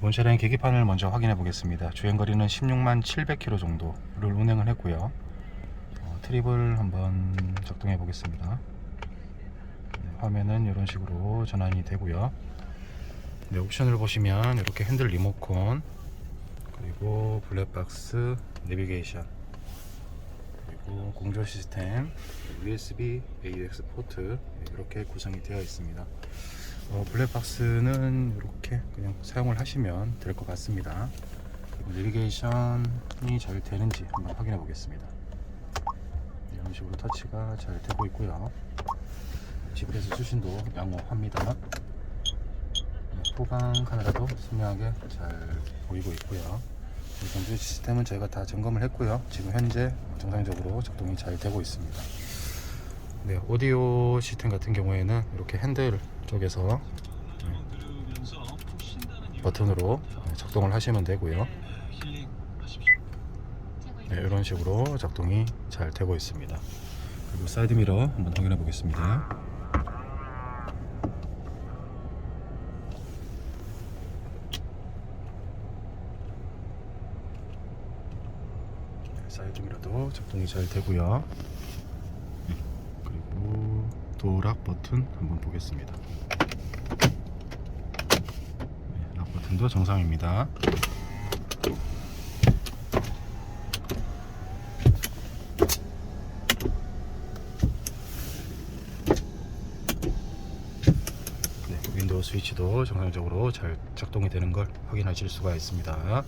본 차량 계기판을 먼저 확인해 보겠습니다. 주행거리는 16만 700km 정도를 운행을 했고요. 어, 트립을 한번 작동해 보겠습니다. 네, 화면은 이런 식으로 전환이 되고요. 네, 옵션을 보시면 이렇게 핸들 리모컨 그리고 블랙박스 내비게이션 그리고 공조 시스템 USB AUX 포트 이렇게 구성이 되어 있습니다. 어, 블랙박스는 이렇게 그냥 사용을 하시면 될 것 같습니다. 내비게이션이 잘 되는지 한번 확인해 보겠습니다. 이런 식으로 터치가 잘 되고 있고요. GPS 수신도 양호합니다. 네, 후방 카메라도 선명하게 잘 보이고 있고요. 이 공조 시스템은 저희가 다 점검을 했고요. 지금 현재 정상적으로 작동이 잘 되고 있습니다. 네, 오디오 시스템 같은 경우에는 이렇게 핸들 쪽에서 네, 버튼으로 네, 작동을 하시면 되고요. 네, 이런 식으로 작동이 잘 되고 있습니다. 그리고 사이드 미러 한번 확인해 보겠습니다. 네, 사이드 미러도 작동이 잘 되고요. 도락 버튼 한번 보겠습니다. 네, 락 버튼도 정상입니다. 네, 윈도우 스위치도 정상적으로 잘 작동이 되는 걸 확인하실 수가 있습니다.